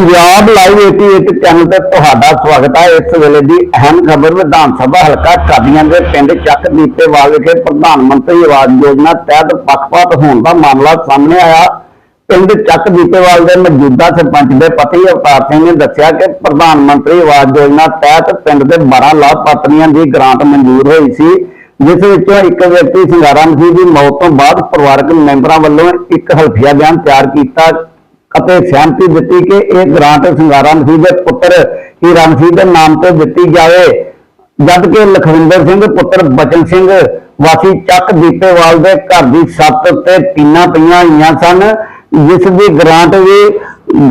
Punjab live 88 channel ਤੇ ਤੁਹਾਡਾ ਸਵਾਗਤ ਹੈ। ਇਸ ਵੇਲੇ ਦੀ ਅਹਿਮ ਖਬਰ, ਵਿਧਾਨ ਸਭਾ ਹਲਕਾ ਕਾਦੀਆਂ ਦੇ ਪਿੰਡ ਚੱਕ ਦੀਪੇਵਾਲ ਵਿਖੇ ਪ੍ਰਧਾਨ ਮੰਤਰੀ ਆਵਾਸ ਯੋਜਨਾ ਤਹਿਤ ਪੱਖਪਾਤ ਹੋਣ ਦਾ ਮਾਮਲਾ ਸਾਹਮਣੇ ਆਇਆ। ਪਿੰਡ ਚੱਕ ਦੀਪੇਵਾਲ ਦੇ ਮੌਜੂਦਾ ਸਰਪੰਚ ਦੇ ਪਤੀ ਅਵਤਾਰ ਸਿੰਘ ਨੇ ਦੱਸਿਆ ਕਿ ਪ੍ਰਧਾਨ ਮੰਤਰੀ ਆਵਾਸ ਯੋਜਨਾ ਤਹਿਤ ਪਿੰਡ ਦੇ 12 ਲਾਭਪਾਤਰੀਆਂ ਦੀ ਗ੍ਰਾਂਟ ਮਨਜ਼ੂਰ ਹੋਈ ਸੀ, ਜਿਸ ਵਿੱਚੋਂ ਇੱਕ ਵਿਅਕਤੀ ਸਿੰਗਾਰਾ ਜੀ ਦੀ ਮੌਤ ਤੋਂ ਬਾਅਦ ਪਰਿਵਾਰਕ ਮੈਂਬਰਾਂ ਵੱਲੋਂ ਇੱਕ ਹਲਫੀਆ ਬਿਆਨ ਤਿਆਰ ਕੀਤਾ ਅਤੇ ਸਹਿਮਤੀ ਦਿੱਤੀ ਕਿ ਇਹ ਗ੍ਰਾਂਟ ਸਿੰਗਾਰਾ ਮਸੀਹ ਦੇ ਪੁੱਤਰ ਹੀਰਾ ਮਸੀਹ ਦੇ ਨਾਮ ਤੇ ਦਿੱਤੀ ਜਾਵੇ। ਜਦ ਕਿ ਲਖਵਿੰਦਰ ਸਿੰਘ ਪੁੱਤਰ ਬਚਨ ਸਿੰਘ ਵਾਸੀ ਚੱਕ ਦੀਪੇਵਾਲ ਦੇ ਘਰ ਦੀ ਛੱਤ ਤੇ ਟੀਨਾਂ ਪਈਆਂ ਹੋਈਆਂ ਸਨ, ਜਿਸ ਦੀ ਗ੍ਰਾਂਟ ਵੀ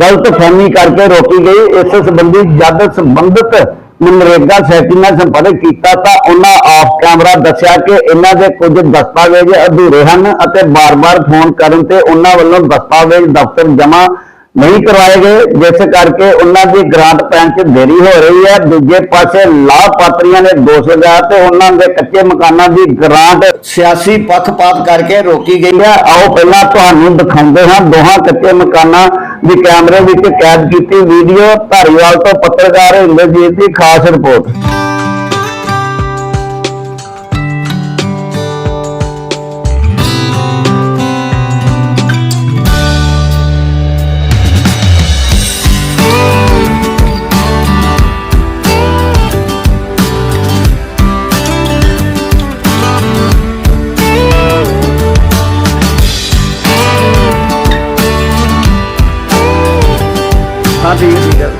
ਗਲਤ ਫਹਿਮੀ ਕਰਕੇ ਰੋਕੀ ਗਈ। ਇਸ ਸੰਬੰਧੀ ਜਦ ਸੰਬੰਧਿਤ ਨਰੇਗਾ ਸੈਕਟਰੀ ਨਾਲ ਸੰਪਰਕ ਕੀਤਾ ਤਾਂ ਉਹਨਾਂ ਆਫ ਕੈਮਰਾ ਦੱਸਿਆ ਕਿ ਇਹਨਾਂ ਦੇ ਕੁਝ ਦਸਤਾਵੇਜ਼ ਅਧੂਰੇ ਹਨ ਅਤੇ ਬਾਰ-ਬਾਰ ਫੋਨ ਕਰਨ ਤੇ ਉਹਨਾਂ ਵੱਲੋਂ ਦਸਤਾਵੇਜ਼ ਦਫ਼ਤਰ ਜਮ੍ਹਾਂ ਨਹੀਂ ਕਰਵਾਏ ਗਏ, ਜਿਸ ਕਰਕੇ ਉਹਨਾਂ ਦੀ ਗ੍ਰਾਂਟ ਪੈਣ 'ਚ ਦੇਰੀ ਹੋ ਰਹੀ ਹੈ। ਦੂਜੇ ਪਾਸੇ ਲਾਭਪਾਤਰੀਆਂ ਨੇ ਦੋਸ਼ ਲਗਾਇਆ ਤੇ ਉਹਨਾਂ ਦੇ ਕੱਚੇ ਮਕਾਨਾਂ ਦੀ ਗ੍ਰਾਂਟ ਸਿਆਸੀ ਪੱਖਪਾਤ ਕਰਕੇ ਰੋਕੀ ਗਈ ਹੈ। ਆਓ ਪਹਿਲਾਂ ਤੁਹਾਨੂੰ ਦਿਖਾਉਂਦੇ ਹਾਂ ਦੋਹਾਂ ਕੱਚੇ ਮਕਾਨਾਂ ਦੀ ਕੈਮਰੇ ਵਿੱਚ ਕੈਦ ਕੀਤੀ ਵੀਡੀਓ ਧਾਰੀਵਾਲ ਤੋਂ ਪੱਤਰਕਾਰ ਇੰਦਰਜੀਤ ਦੀ ਖਾਸ ਰਿਪੋਰਟ। ਠੀਕ ਠੀਕ ਹੈ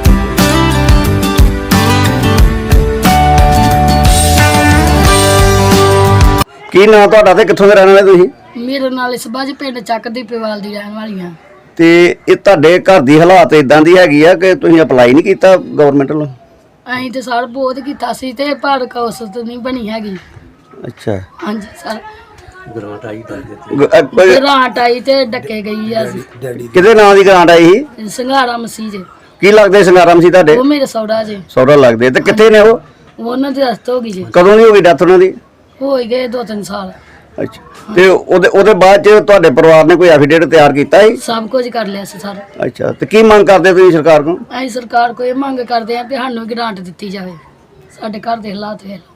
ਕੀ ਨਾਂ ਤੁਹਾਡਾ ਤੇ ਕਿੱਥੋਂ ਦੇ ਰਹਿਣ ਵਾਲੇ ਤੁਸੀਂ? ਮੇਰੇ ਨਾਲ ਇਸ ਬਾਜ ਪਿੰਡ ਚੱਕ ਦੀ ਪਿਵਾਲ ਦੀ ਰਹਿਣ ਵਾਲੀਆਂ ਤੇ ਇਹ ਤੁਹਾਡੇ ਘਰ ਦੀ ਹਾਲਾਤ ਇਦਾਂ ਦੀ ਹੈਗੀ ਆ ਕਿ ਤੁਸੀਂ ਅਪਲਾਈ ਨਹੀਂ ਕੀਤਾ ਗਵਰਨਮੈਂਟ ਵੱਲੋਂ? ਅਸੀਂ ਤੇ ਸਰ ਬਹੁਤ ਕੀਤਾ ਸੀ ਤੇ ਪਰ ਕੌਸਤ ਨਹੀਂ ਬਣੀ ਹੈਗੀ। ਅੱਛਾ। ਹਾਂਜੀ ਸਰ। ਗ- ਅ, ਕੋਈ- ਗ੍ਰਾਂਟ ਆਈ ਤੇ ਡੱਕੇ ਗਈ ਆ ਅਸੀਂ। ਕਿਹਦੇ ਨਾਂ ਦੀ ਗ੍ਰਾਂਟ ਆਈ ਸੀ? ਸੰਘਾਰਾ ਮਸੀਹ ਜੇ ਕੀ ਲੱਗਦੇ ਸੰਗਾਰਾਮ ਸੀ ਤੁਹਾਡੇ? ਉਹ ਮੇਰੇ ਸੌੜਾ ਜੇ। ਸੌਰਾ ਲੱਗਦੇ ਤੇ ਕਿੱਥੇ ਨੇ ਉਹ? ਉਹਨਾਂ ਦੀ ਰਸਤ ਹੋ ਗਈ ਜੇ। ਕਦੋਂ ਦੀ ਹੋ ਗਈ ਡੈਥ ਉਹਨਾਂ ਦੀ? ਹੋ ਹੀ ਗਏ ਦੋ ਤਿੰਨ ਸਾਲ। ਅੱਛਾ। ਤੇ ਉਹਦੇ ਉਹਦੇ ਬਾਅਦ ਚ ਤੁਹਾਡੇ ਪਰਿਵਾਰ ਨੇ ਕੋਈ ਐਫੀਡੇਵਿਟ ਤਿਆਰ ਕੀਤਾ ਸੀ ਸਭ ਕੁਝ ਕਰ ਲਿਆ ਸੀ ਸਰ। ਅੱਛਾ। ਤੇ ਕੀ ਮੰਗ ਕਰਦੇ ਤੁਸੀਂ ਸਰਕਾਰ ਕੋਲ? ਅਸੀਂ ਸਰਕਾਰ ਕੋਲ ਇਹ ਮੰਗ ਕਰਦੇ ਆ ਕਿ ਸਾਨੂੰ ਗ੍ਰਾਂਟ ਦਿੱਤੀ ਜਾਵੇ। ਸਾਡੇ ਘਰ ਦੇ ਹਾਲਾਤ ਵੇਖ ਲਓ।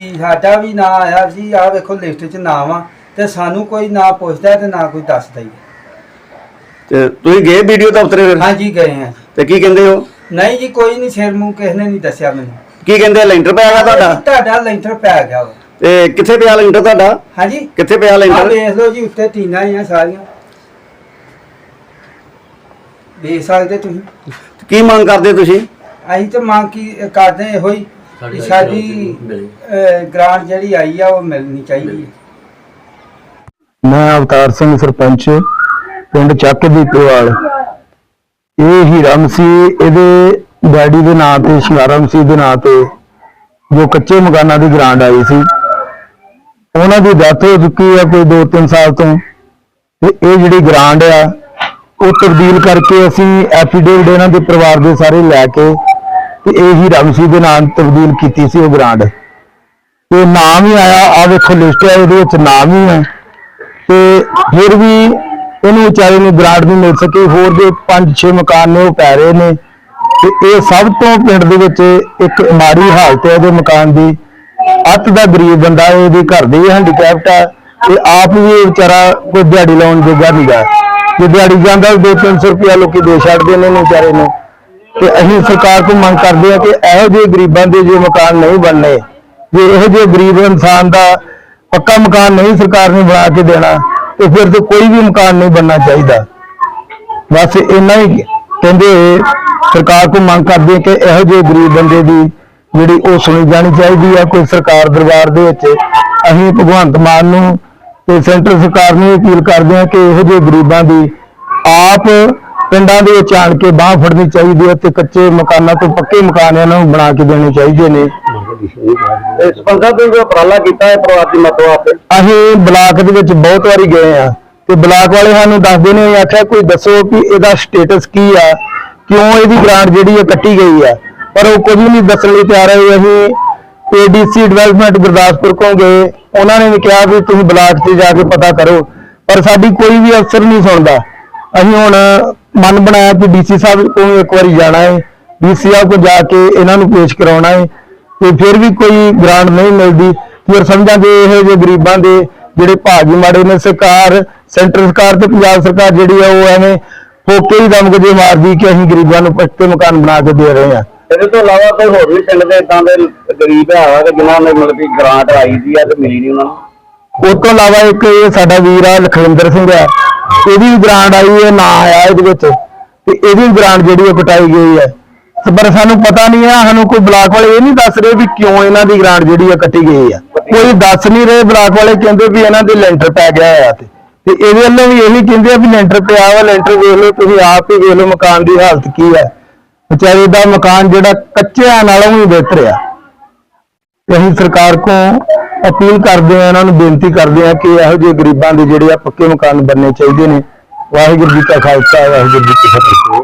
ਵੀ ਸਾਡਾ ਵੀ ਨਾਂ ਆਇਆ ਸੀ। ਆਹ ਵੇਖੋ ਲਿਸਟ 'ਚ ਨਾਮ ਆ ਤੇ ਸਾਨੂੰ ਕੋਈ ਨਾ ਪੁੱਛਦਾ ਤੇ ਨਾ ਕੋਈ ਦੱਸਦਾ ਹੀ। ਤੇ ਤੁਸੀਂ ਗਏ ਵੀਡੀਓ ਦਫ਼ਤਰੇ ਫਿਰ? ਹਾਂਜੀ ਗਏ ਆ। ਤੇ ਕੀ ਕਹਿੰਦੇ ਹੋ? ਨਹੀਂ ਜੀ ਕੋਈ ਨਹੀਂ ਸਿਰ ਮੂੰਹ ਕਿਸੇ ਨੇ ਨਹੀਂ ਦੱਸਿਆ ਮੈਨੂੰ। ਕੀ ਕਹਿੰਦੇ ਲੈਂਟਰ ਪਿਆ ਵਾ ਤੁਹਾਡਾ? ਤੁਹਾਡਾ ਲੈਂਟਰ ਪੈ ਗਿਆ ਵਾ। ਤੇ ਕਿੱਥੇ ਪਿਆ ਲੈਂਟਰ ਤੁਹਾਡਾ? ਹਾਂਜੀ। ਕਿੱਥੇ ਪਿਆ ਆ ਲੈਂਟਰ ਵੇਖ ਲਓ ਜੀ ਉੱਤੇ ਟੀਨਾਂ ਹੀ ਆ ਸਾਰੀਆਂ। ਦੇਖ ਸਕਦੇ ਤੁਸੀਂ? ਕੀ ਮੰਗ ਕਰਦੇ ਤੁਸੀਂ? ਅਸੀਂ ਤਾਂ ਮੰਗ ਕੀ ਕਰਦੇ ਇਹੋ ਹੀ ਕਿ ਸਾਡੀ ਅਹ, ਗ੍ਰਾਂਟ ਜਿਹੜੀ ਆਈ ਆ ਉਹ ਮਿਲਣੀ ਚਾਹੀਦੀ ਹੈ। ਮੈਂ ਅਵਤਾਰ ਸਿੰਘ ਸਰਪੰਚ। ਪਿੰਡ ਚੱਕ ਦੀ ਪਰਵਾਲ ਇਹ ਹੀਰਾ ਸੀ ਇਹਦੇ ਡੈਡੀ ਦੇ ਨਾਂ ਤੇ, ਸ਼ਿੰਗਾਰਾ ਮਸੀਹ ਦੇ ਨਾਂ ਤੇ, ਜੋ ਕੱਚੇ ਮਕਾਨਾਂ ਦੀ ਗ੍ਰਾਂਟ ਆਈ ਸੀ। ਉਹਨਾਂ ਦੀ ਡੈਥ ਹੋ ਚੁੱਕੀ ਹੈ ਕੋਈ 2-3 ਸਾਲ ਤੋਂ। ਤੇ ਇਹ ਜਿਹੜੀ ਗ੍ਰਾਂਟ ਆ, ਉਹ ਤਬਦੀਲ ਕਰਕੇ ਅਸੀਂ ਐਫੀਡੇਵਿਟ ਇਹਨਾਂ ਦੇ ਪਰਿਵਾਰ ਦੇ ਸਾਰੇ ਲੈ ਕੇ ਤੇ ਇਹ ਹੀਰਾ ਮਸੀਹ ਦੇ ਨਾਂ ਤਬਦੀਲ ਕੀਤੀ ਸੀ ਉਹ ਗ੍ਰਾਂਟ। ਤੇ ਨਾਮ ਹੀ ਆਇਆ ਆ ਵੇਖੋ ਲਿਸਟ ਹੈ ਇਹਦੇ ਵਿੱਚ ਨਾਮ ਹੀ ਹੈ ਤੇ ਫਿਰ ਵੀ ਉਹਨੂੰ ਵਿਚਾਰੇ ਨੂੰ ਗ੍ਰਾਂਟ ਨਹੀਂ ਮਿਲ ਸਕੀ, ਹੋਰ ਜੋ 5-6 ਮਕਾਨ ਨੇ ਉਹ ਪੈ ਰਹੇ ਨੇ। ਤੇ ਇਹ ਸਭ ਤੋਂ ਪਿੰਡ ਦੇ ਵਿੱਚ ਇੱਕ ਮਾੜੀ ਹਾਲਤ ਹੈ ਇਹਦੇ ਮਕਾਨ ਦੀ। ਅੱਤ ਦਾ ਗਰੀਬ ਬੰਦਾ ਇਹਦੇ ਘਰ ਦੇ ਹੈਂਡੀਕੈਪਟ ਆ। ਤੇ ਆਪ ਵੀ ਵਿਚਾਰਾ ਕੋਈ ਦਿਹਾੜੀ ਲਾਉਣ ਜੋਗਾ ਨਹੀਂਗਾ ਜੇ ਦਿਹਾੜੀ ਜਾਂਦਾ 2-300 ਰੁਪਇਆ ਲੋਕੀ ਦੇ ਛੱਡਦੇ ਨੇ ਵਿਚਾਰੇ ਨੂੰ। ਤੇ ਅਸੀਂ ਸਰਕਾਰ ਤੋਂ ਮੰਗ ਕਰਦੇ ਹਾਂ ਕਿ ਇਹੋ ਜਿਹੇ ਗਰੀਬਾਂ ਦੇ ਜੋ ਮਕਾਨ ਨਹੀਂ ਬਣਨੇ, ਜੇ ਇਹੋ ਜਿਹੇ ਗਰੀਬ ਇਨਸਾਨ ਦਾ ਪੱਕਾ ਮਕਾਨ ਨਹੀਂ ਸਰਕਾਰ ਨੇ ਬਣਾ ਕੇ ਦੇਣਾ ਤੇ ਫਿਰ ਤੇ ਕੋਈ ਵੀ ਮਕਾਨ ਨਹੀਂ ਬਣਨਾ ਚਾਹੀਦਾ। ਬਸ ਇੰਨਾ ਹੀ ਕਹਿੰਦੇ ਸਰਕਾਰ ਤੋਂ ਮੰਗ ਕਰਦੇ ਕਿ ਇਹੋ ਜਿਹੇ ਗਰੀਬ ਬੰਦੇ ਦੀ ਜਿਹੜੀ ਉਹ ਸੁਣੀ ਜਾਣੀ ਚਾਹੀਦੀ ਹੈ ਕੋਈ ਸਰਕਾਰ ਦਰਬਾਰ ਦੇ ਵਿੱਚ। ਅਸੀਂ ਭਗਵੰਤ ਮਾਨ ਨੂੰ ਤੇ ਸੈਂਟਰ ਸਰਕਾਰ ਨੂੰ ਅਪੀਲ ਕਰਦੇ ਹਾਂ ਕਿ ਇਹੋ ਜਿਹੇ ਗਰੀਬਾਂ ਦੀ ਆਪ ਪਿੰਡਾਂ ਦੇ ਵਿੱਚ ਆਣ ਕੇ ਬਾਹ ਫੜਨੀ ਚਾਹੀਦੀ ਹੈ ਤੇ ਕੱਚੇ ਮਕਾਨਾਂ ਤੋਂ ਪੱਕੇ ਮਕਾਨ ਇਹਨਾਂ ਨੂੰ ਬਣਾ ਕੇ ਦੇਣੇ ਚਾਹੀਦੇ ਨੇ। ਸਪੰਸਰ ਤੁਸੀਂ ਜੋ ਉਪਰਾਲਾ ਕੀਤਾ ਹੈ ਪਰਿਵਾਰ ਦੀ ਮਦਦ ਵਾਸਤੇ? ਅਸੀਂ ਬਲਾਕ ਦੇ ਵਿੱਚ ਬਹੁਤ ਵਾਰੀ ਗਏ ਆ ਤੇ ਬਲਾਕ ਵਾਲੇ ਸਾਨੂੰ ਦੱਸਦੇ ਨੇ ਆਖਿਆ ਕੋਈ ਦੱਸੋ ਕਿ ਇਹਦਾ ਸਟੇਟਸ ਕੀ ਆ, ਕਿਉਂ ਇਹਦੀ ਗ੍ਰਾਂਟ ਜਿਹੜੀ ਹੈ ਕੱਟੀ ਗਈ ਆ। ਪਰ ਉਹ ਕੁਝ ਨਹੀਂ ਦੱਸਣ ਲਈ ਤਿਆਰ ਹੋਏ, ਅਸੀਂ ਏਡੀਸੀ ਡਿਵੈਲਪਮੈਂਟ ਗੁਰਦਾਸਪੁਰ ਕੋਲ ਗਏ। ਉਹਨਾਂ ਨੇ ਵੀ ਕਿਹਾ ਵੀ ਤੁਸੀਂ ਬਲਾਕ 'ਤੇ ਜਾ ਕੇ ਪਤਾ ਕਰੋ, ਪਰ ਸਾਡੀ ਕੋਈ ਵੀ ਅਫਸਰ ਨਹੀਂ ਸੁਣਦਾ। ਅਸੀਂ ਹੁਣ ਮਨ ਬਣਾਇਆ ਕਿ ਡੀਸੀ ਸਾਹਿਬ ਕੋਲ ਇੱਕ ਵਾਰੀ ਜਾਣਾ ਹੈ ਡੀਸੀ ਸਾਹਿਬ ਕੋਲ ਜਾ ਕੇ ਇਹਨਾਂ ਨੂੰ ਪੇਸ਼ ਕਰਾਉਣਾ ਹੈ। ਤੇ ਫਿਰ ਵੀ ਕੋਈ ਗ੍ਰਾਂਟ ਨਹੀਂ ਮਿਲਦੀ। ਫਿਰ ਸਮਝਾਂਗੇ ਇਹ ਜੇ ਗਰੀਬਾਂ ਦੇ ਜਿਹੜੇ ਭਾਗੀ ਮਾੜੇ ਨੇ ਸਰਕਾਰ ਸੈਂਟਰ ਸਰਕਾਰ ਤੇ ਪੰਜਾਬ ਸਰਕਾਰ ਜਿਹੜੀ ਆ ਉਹ ਐਵੇਂ ਫੋਕੇ ਹੀ ਦਮ ਜੇ ਮਾਰਦੀ ਕਿ ਅਸੀਂ ਗਰੀਬਾਂ ਨੂੰ ਪੱਕੇ ਮਕਾਨ ਬਣਾ ਕੇ ਦੇ ਰਹੇ ਹਾਂ। ਇਹਦੇ ਤੋਂ ਇਲਾਵਾ ਕੋਈ ਹੋਰ ਵੀ ਪਿੰਡ ਦੇ ਇਦਾਂ ਦੇ ਗਰੀਬ ਹੈਗਾ ਕਿ ਜਿਨ੍ਹਾਂ ਨੇ ਮਤਲਬ ਕਿ ਗ੍ਰਾਂਟ ਆਈ ਦੀ ਆ ਤੇ ਮਿਲੀ ਨਹੀਂ ਉਹਨਾਂ ਨੂੰ? ਉਸ ਤੋਂ ਇਲਾਵਾ ਇੱਕ ਇਹ ਸਾਡਾ ਵੀਰ ਆ ਲਖਵਿੰਦਰ ਸਿੰਘ ਆ। ਇਹਦੀ ਗ੍ਰਾਂਟ ਆਈ ਹੈ ਨਾ ਆਇਆ ਇਹਦੇ ਵਿੱਚ। ਤੇ ਇਹਦੀ ਗ੍ਰਾਂਟ ਜਿਹੜੀ ਉਹ ਕਟਾਈ ਗਈ ਹੈ। ਪਰ ਸਾਨੂੰ ਪਤਾ ਨਹੀਂ ਆ, ਸਾਨੂੰ ਕੋਈ ਬਲਾਕ ਵਾਲੇ ਇਹ ਨਹੀਂ ਦੱਸ ਰਹੇ ਵੀ ਕਿਉਂ ਇਹਨਾਂ ਦੀ ਗ੍ਰਾਂਟ ਜਿਹੜੀ ਆ ਕੱਟੀ ਗਈ ਆ। ਕੋਈ ਦੱਸ ਨਹੀਂ ਰਹੇ ਬਲਾਕ ਵਾਲੇ, ਕਹਿੰਦੇ ਵੀ ਇਹਨਾਂ ਦੇ ਲੈਂਟਰ ਪੈ ਗਿਆ ਆ ਤੇ। ਤੇ ਇਹਦੇ ਵੱਲੋਂ ਵੀ ਇਹੀ ਕਹਿੰਦੇ ਆ ਵੀ ਲੈਂਟਰ ਪਿਆ ਵਾ, ਲੈਂਟਰ ਵੇਖ ਲਓ, ਤੁਸੀਂ ਆਪ ਹੀ ਵੇਖ ਲਓ ਮਕਾਨ ਦੀ ਹਾਲਤ ਕੀ ਹੈ ਵਿਚਾਰੇ ਦਾ ਮਕਾਨ ਜਿਹੜਾ ਕੱਚਿਆਂ ਨਾਲੋਂ ਵੀ ਬਿਹਤਰ ਆ। ਤੇ ਅਸੀਂ ਸਰਕਾਰ ਕੋਲ ਅਪੀਲ ਕਰਦੇ ਆ, ਇਹਨਾਂ ਨੂੰ ਬੇਨਤੀ ਕਰਦੇ ਆ ਕਿ ਇਹੋ ਜਿਹੇ ਗਰੀਬਾਂ ਦੇ ਜਿਹੜੇ ਆ ਪੱਕੇ ਮਕਾਨ ਬਣਨੇ ਚਾਹੀਦੇ ਨੇ। ਵਾਹਿਗੁਰੂ ਜੀ ਕਾ ਖਾਲਸਾ, ਵਾਹਿਗੁਰੂ ਜੀ ਕੀ ਫਤਿਹ।